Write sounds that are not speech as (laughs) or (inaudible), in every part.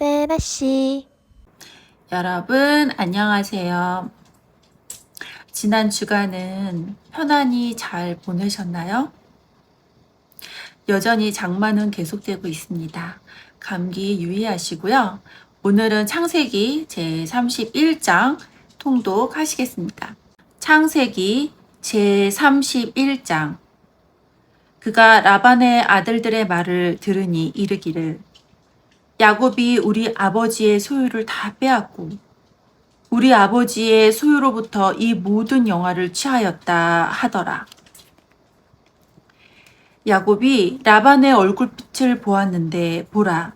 세라 씨. 여러분, 안녕하세요. 지난 주간은 편안히 잘 보내셨나요? 여전히 장마는 계속되고 있습니다. 감기 유의하시고요. 오늘은 창세기 제31장 통독하시겠습니다. 창세기 제31장 그가 라반의 아들들의 말을 들으니 이르기를 야곱이 우리 아버지의 소유를 다 빼앗고 우리 아버지의 소유로부터 이 모든 영화를 취하였다 하더라. 야곱이 라반의 얼굴빛을 보았는데 보라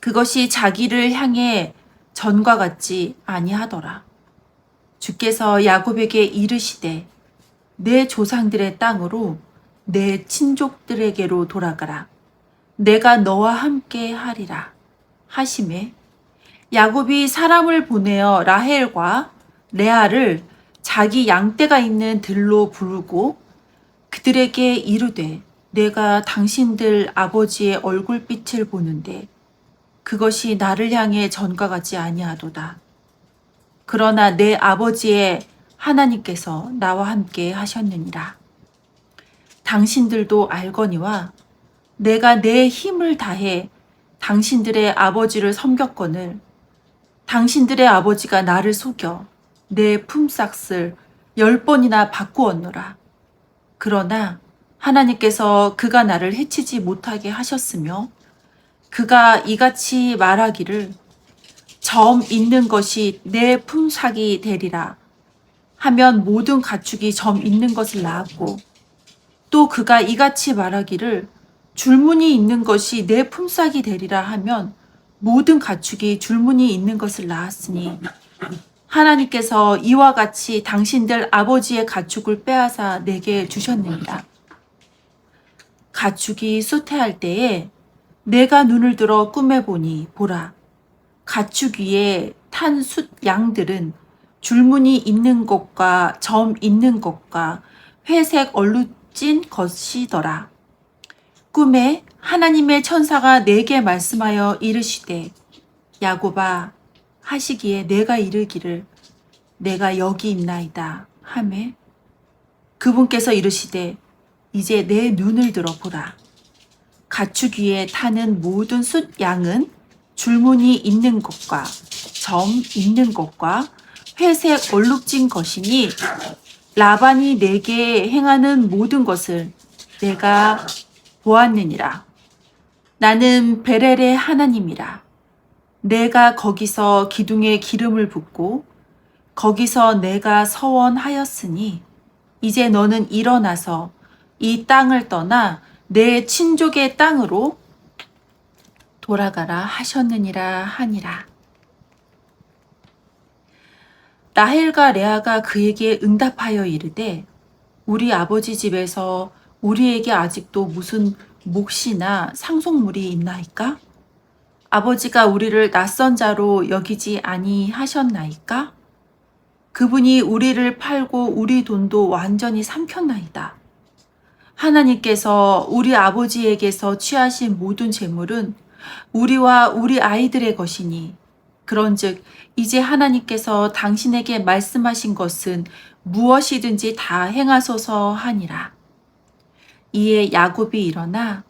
그것이 자기를 향해 전과 같지 아니하더라. 주께서 야곱에게 이르시되 내 조상들의 땅으로 내 친족들에게로 돌아가라. 내가 너와 함께 하리라. 하심에 야곱이 사람을 보내어 라헬과 레아를 자기 양떼가 있는 들로 부르고 그들에게 이르되 내가 당신들 아버지의 얼굴빛을 보는데 그것이 나를 향해 전과 같지 아니하도다. 그러나 내 아버지의 하나님께서 나와 함께 하셨느니라. 당신들도 알거니와 내가 내 힘을 다해 당신들의 아버지를 섬겼거늘 당신들의 아버지가 나를 속여 내 품삯을 열 번이나 바꾸었노라. 그러나 하나님께서 그가 나를 해치지 못하게 하셨으며 그가 이같이 말하기를 점 있는 것이 내 품삯이 되리라 하면 모든 가축이 점 있는 것을 낳았고 또 그가 이같이 말하기를 줄무늬 있는 것이 내 품삯이 되리라 하면 모든 가축이 줄무늬 있는 것을 낳았으니 하나님께서 이와 같이 당신들 아버지의 가축을 빼앗아 내게 주셨느니라. 가축이 쇠퇴할 때에 내가 눈을 들어 꿈에 보니 보라 가축 위에 탄 숫 양들은 줄무늬 있는 것과 점 있는 것과 회색 얼룩진 것이더라. 꿈에 하나님의 천사가 내게 말씀하여 이르시되 야곱아 하시기에 내가 이르기를 내가 여기 있나이다. 하매. 그분께서 이르시되 이제 내 눈을 들어 보라. 가축 위에 타는 모든 숫 양은 줄무늬 있는 것과 점 있는 것과 회색 얼룩진 것이니 라반이 내게 행하는 모든 것을 내가 보았느니라. 나는 베렐의 하나님이라. 내가 거기서 기둥에 기름을 붓고 거기서 내가 서원하였으니 이제 너는 일어나서 이 땅을 떠나 내 친족의 땅으로 돌아가라 하셨느니라 하니라. 라헬과 레아가 그에게 응답하여 이르되 우리 아버지 집에서 우리에게 아직도 무슨 몫이나 상속물이 있나이까? 아버지가 우리를 낯선 자로 여기지 아니하셨나이까? 그분이 우리를 팔고 우리 돈도 완전히 삼켰나이다. 하나님께서 우리 아버지에게서 취하신 모든 재물은 우리와 우리 아이들의 것이니 그런즉 이제 하나님께서 당신에게 말씀하신 것은 무엇이든지 다 행하소서 하니라. 이에 야곱이 일어나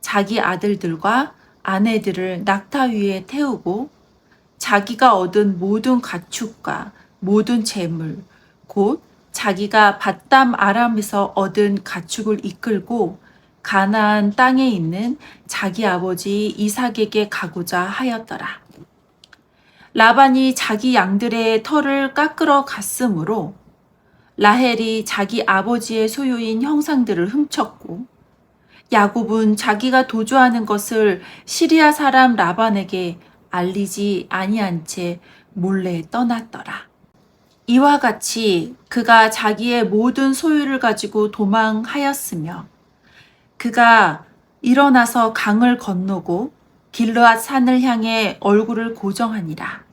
자기 아들들과 아내들을 낙타 위에 태우고 자기가 얻은 모든 가축과 모든 재물 곧 자기가 바담 아람에서 얻은 가축을 이끌고 가나안 땅에 있는 자기 아버지 이삭에게 가고자 하였더라. 라반이 자기 양들의 털을 깎으러 갔으므로 라헬이 자기 아버지의 소유인 형상들을 훔쳤고 야곱은 자기가 도주하는 것을 시리아 사람 라반에게 알리지 아니한 채 몰래 떠났더라. 이와 같이 그가 자기의 모든 소유를 가지고 도망하였으며 그가 일어나서 강을 건너고 길르앗 산을 향해 얼굴을 고정하니라.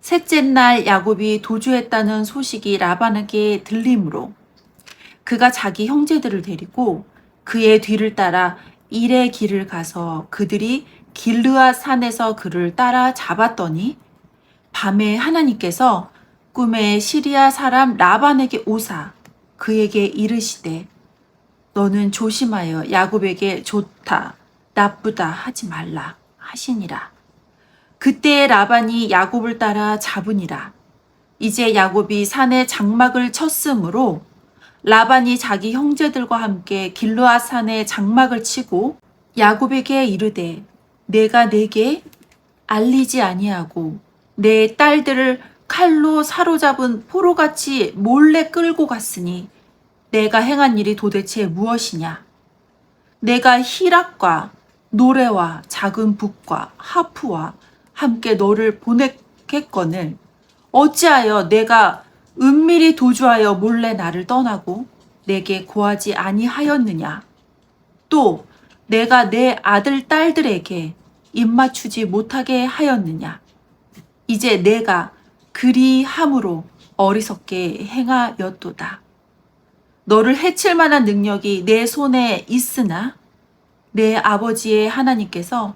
셋째 날 야곱이 도주했다는 소식이 라반에게 들림으로 그가 자기 형제들을 데리고 그의 뒤를 따라 일의 길을 가서 그들이 길르아 산에서 그를 따라 잡았더니 밤에 하나님께서 꿈에 시리아 사람 라반에게 오사 그에게 이르시되 너는 조심하여 야곱에게 좋다 나쁘다 하지 말라 하시니라 그때 라반이 야곱을 따라 잡으니라 이제 야곱이 산에 장막을 쳤으므로 라반이 자기 형제들과 함께 길르아 산에 장막을 치고 야곱에게 이르되 내가 내게 알리지 아니하고 내 딸들을 칼로 사로잡은 포로같이 몰래 끌고 갔으니 내가 행한 일이 도대체 무엇이냐? 내가 희락과 노래와 작은 북과 하프와 함께 너를 보냈겠거늘 어찌하여 내가 은밀히 도주하여 몰래 나를 떠나고 내게 고하지 아니하였느냐? 또 내가 내 아들 딸들에게 입맞추지 못하게 하였느냐? 이제 내가 그리 함으로 어리석게 행하였도다. 너를 해칠 만한 능력이 내 손에 있으나 내 아버지의 하나님께서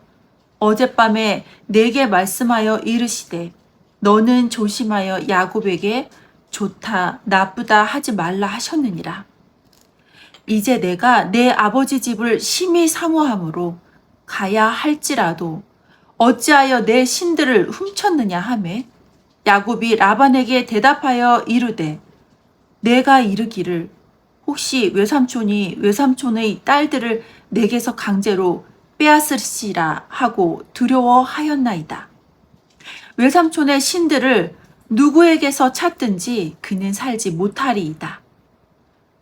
어젯밤에 내게 말씀하여 이르시되 너는 조심하여 야곱에게 좋다 나쁘다 하지 말라 하셨느니라. 이제 내가 내 아버지 집을 심히 사모함으로 가야 할지라도 어찌하여 내 신들을 훔쳤느냐 하매 야곱이 라반에게 대답하여 이르되 내가 이르기를 혹시 외삼촌이 외삼촌의 딸들을 내게서 강제로 빼앗으시라 하고 두려워하였나이다. 외삼촌의 신들을 누구에게서 찾든지 그는 살지 못하리이다.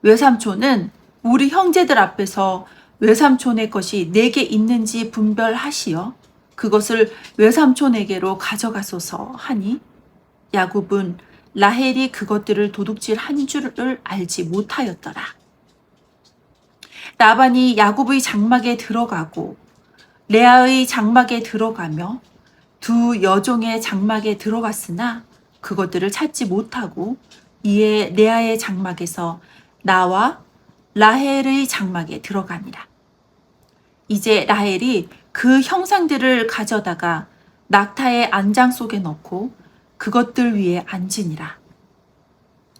외삼촌은 우리 형제들 앞에서 외삼촌의 것이 내게 있는지 분별하시어 그것을 외삼촌에게로 가져가소서 하니 야곱은 라헬이 그것들을 도둑질 한 줄을 알지 못하였더라. 라반이 야곱의 장막에 들어가고 레아의 장막에 들어가며 두 여종의 장막에 들어갔으나 그것들을 찾지 못하고 이에 레아의 장막에서 나와 라헬의 장막에 들어가니라. 이제 라헬이 그 형상들을 가져다가 낙타의 안장 속에 넣고 그것들 위에 앉으니라.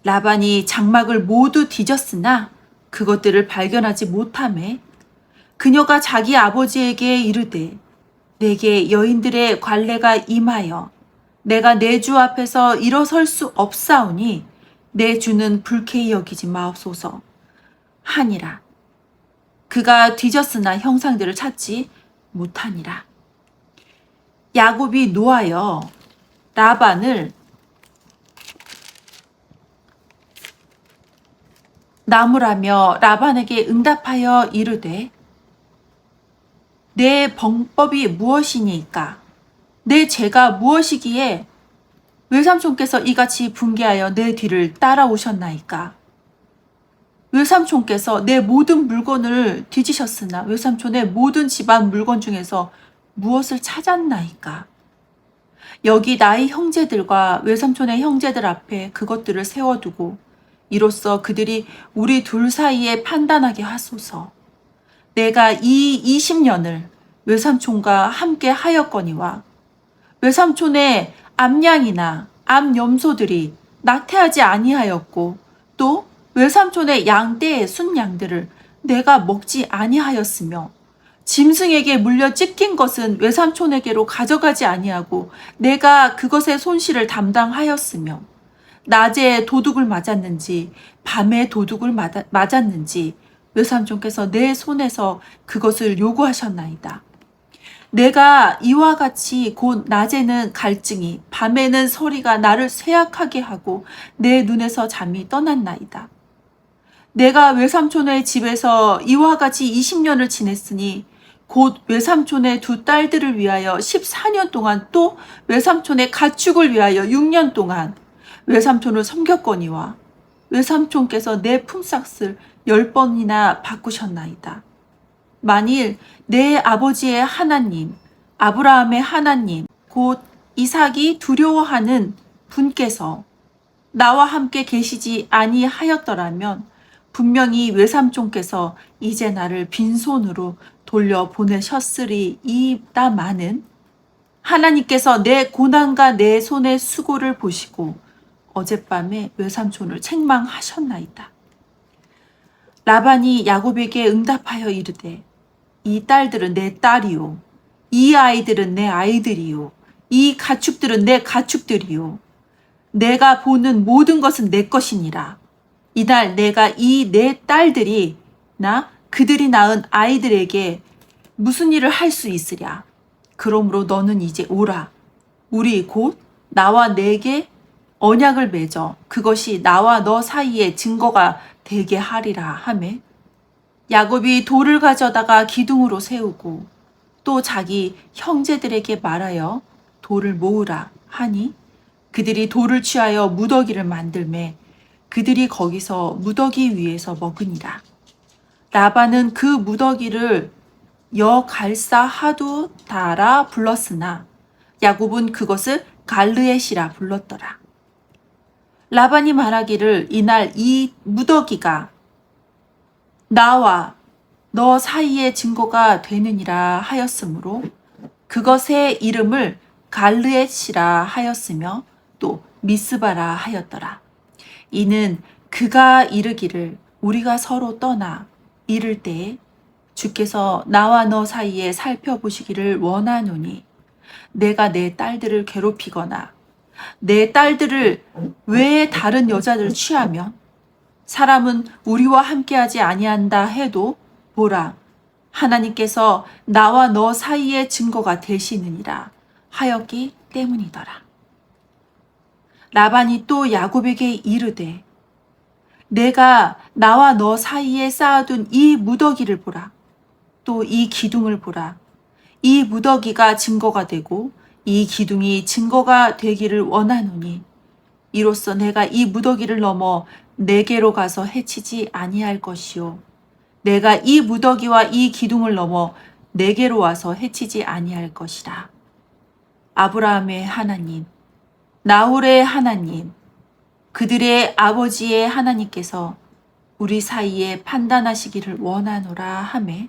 라반이 장막을 모두 뒤졌으나 그것들을 발견하지 못함에 그녀가 자기 아버지에게 이르되 내게 여인들의 관례가 임하여 내가 내 주 앞에서 일어설 수 없사오니 내 주는 불쾌히 여기지 마옵소서 하니라. 그가 뒤졌으나 형상들을 찾지 못하니라. 야곱이 노하여 라반을 나무라며 라반에게 응답하여 이르되 내 범법이 무엇이니까? 내 죄가 무엇이기에 외삼촌께서 이같이 분개하여 내 뒤를 따라오셨나이까? 외삼촌께서 내 모든 물건을 뒤지셨으나 외삼촌의 모든 집안 물건 중에서 무엇을 찾았나이까? 여기 나의 형제들과 외삼촌의 형제들 앞에 그것들을 세워두고 이로써 그들이 우리 둘 사이에 판단하게 하소서. 내가 이 20년을 외삼촌과 함께 하였거니와 외삼촌의 암양이나 암염소들이 낙태하지 아니하였고 또 외삼촌의 양떼의 순양들을 내가 먹지 아니하였으며 짐승에게 물려 찢긴 것은 외삼촌에게로 가져가지 아니하고 내가 그것의 손실을 담당하였으며 낮에 도둑을 맞았는지 밤에 도둑을 맞았는지 외삼촌께서 내 손에서 그것을 요구하셨나이다. 내가 이와 같이 곧 낮에는 갈증이 밤에는 소리가 나를 쇠약하게 하고 내 눈에서 잠이 떠났나이다. 내가 외삼촌의 집에서 이와 같이 20년을 지냈으니 곧 외삼촌의 두 딸들을 위하여 14년 동안 또 외삼촌의 가축을 위하여 6년 동안 외삼촌을 섬겼거니와 외삼촌께서 내 품삯을 열 번이나 바꾸셨나이다. 만일 내 아버지의 하나님, 아브라함의 하나님, 곧 이삭이 두려워하는 분께서 나와 함께 계시지 아니하였더라면 분명히 외삼촌께서 이제 나를 빈손으로 돌려 보내셨으리 이다마는 하나님께서 내 고난과 내 손의 수고를 보시고 어젯밤에 외삼촌을 책망하셨나이다. 라반이 야곱에게 응답하여 이르되 이 딸들은 내 딸이요. 이 아이들은 내 아이들이요. 이 가축들은 내 가축들이요. 내가 보는 모든 것은 내 것이니라. 이날 내가 이 내 딸들이 나 그들이 낳은 아이들에게 무슨 일을 할 수 있으랴. 그러므로 너는 이제 오라. 우리 곧 나와 내게 언약을 맺어 그것이 나와 너 사이에 증거가 되게 하리라. 하매 야곱이 돌을 가져다가 기둥으로 세우고 또 자기 형제들에게 말하여 돌을 모으라 하니 그들이 돌을 취하여 무더기를 만들매 그들이 거기서 무더기 위에서 먹으니라. 라반은 그 무더기를 여갈사 하두다라 불렀으나 야곱은 그것을 갈르엣이라 불렀더라 라반이 말하기를 이날 이 무더기가 나와 너 사이의 증거가 되느니라 하였으므로 그것의 이름을 갈르엣이라 하였으며 또 미스바라 하였더라. 이는 그가 이르기를 우리가 서로 떠나 이를 때에 주께서 나와 너 사이에 살펴보시기를 원하노니 내가 내 딸들을 괴롭히거나 내 딸들을 왜 다른 여자들 취하면 사람은 우리와 함께하지 아니한다 해도 보라 하나님께서 나와 너 사이의 증거가 되시느니라 하였기 때문이더라. 라반이 또 야곱에게 이르되 내가 나와 너 사이에 쌓아둔 이 무더기를 보라. 또 이 기둥을 보라. 이 무더기가 증거가 되고 이 기둥이 증거가 되기를 원하노니 이로써 내가 이 무더기를 넘어 내게로 가서 해치지 아니할 것이요 내가 이 무더기와 이 기둥을 넘어 내게로 와서 해치지 아니할 것이라. 아브라함의 하나님 나홀의 하나님 그들의 아버지의 하나님께서 우리 사이에 판단하시기를 원하노라 하매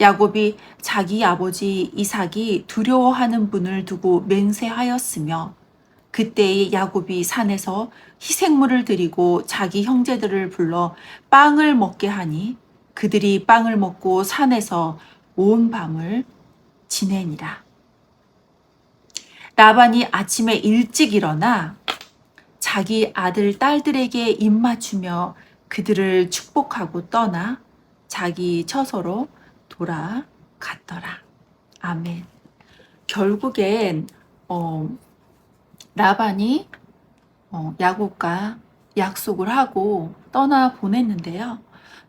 야곱이 자기 아버지 이삭이 두려워하는 분을 두고 맹세하였으며 그때에 야곱이 산에서 희생물을 드리고 자기 형제들을 불러 빵을 먹게 하니 그들이 빵을 먹고 산에서 온 밤을 지내니라. 라반이 아침에 일찍 일어나 자기 아들 딸들에게 입맞추며 그들을 축복하고 떠나 자기 처소로 돌아갔더라. 아멘. 결국엔 어, 라반이 어, 야곱과 약속을 하고 떠나 보냈는데요.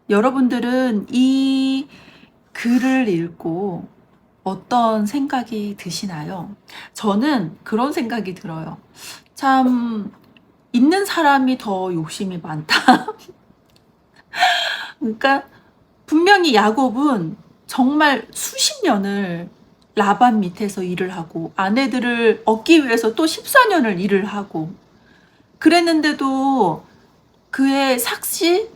여러분들은 이 글을 읽고 어떤 생각이 드시나요? 저는 그런 생각이 들어요. 참, 있는 사람이 더 욕심이 많다. (laughs) 그러니까, 분명히 야곱은 정말 수십 년을 라반 밑에서 일을 하고 아내들을 얻기 위해서 또 14년을 일을 하고 그랬는데도 그의 삭시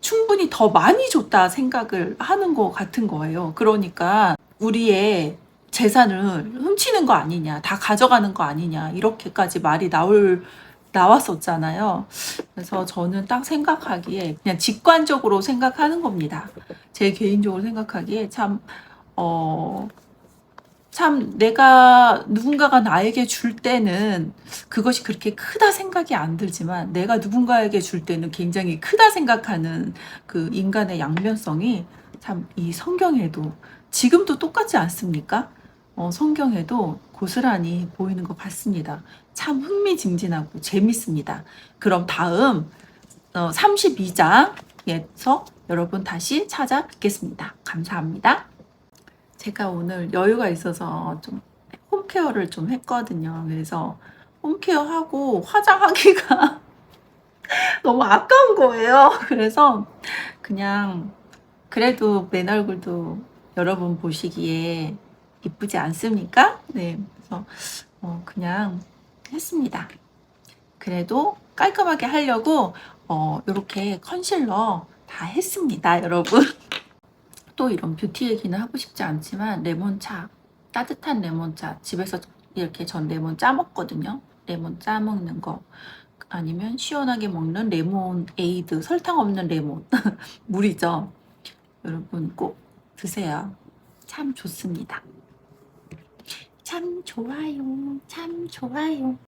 충분히 더 많이 줬다 생각을 하는 것 같은 거예요. 그러니까 우리의 재산을 훔치는 거 아니냐, 다 가져가는 거 아니냐, 이렇게까지 말이 나올, 나왔었잖아요. 그래서 저는 딱 생각하기에 그냥 직관적으로 생각하는 겁니다. 제 개인적으로 생각하기에 참, 어, 참 내가 누군가가 나에게 줄 때는 그것이 그렇게 크다 생각이 안 들지만 내가 누군가에게 줄 때는 굉장히 크다 생각하는 그 인간의 양면성이 참 이 성경에도 지금도 똑같지 않습니까? 어, 성경에도 고스란히 보이는 것 같습니다. 참 흥미진진하고 재밌습니다. 그럼 다음 어, 32장 에서 여러분 다시 찾아뵙겠습니다. 감사합니다. 제가 오늘 여유가 있어서 좀 홈케어를 좀 했거든요. 그래서 홈케어 하고 화장하기가 (laughs) 너무 아까운 거예요. 그래서 그냥 그래도 맨 얼굴도 여러분 보시기에 이쁘지 않습니까? 네. 그래서 어, 그냥 했습니다. 그래도 깔끔하게 하려고 어, 이렇게 컨실러 다 했습니다, 여러분. (laughs) 또 이런 뷰티 얘기는 하고 싶지 않지만 레몬차 따뜻한 레몬차 집에서 이렇게 전 레몬 짜 먹거든요. 레몬 짜 먹는 거 아니면 시원하게 먹는 레몬 에이드 설탕 없는 레몬 (laughs) 물이죠. 여러분 꼭 드세요. 참 좋습니다. 참 좋아요. 참 좋아요.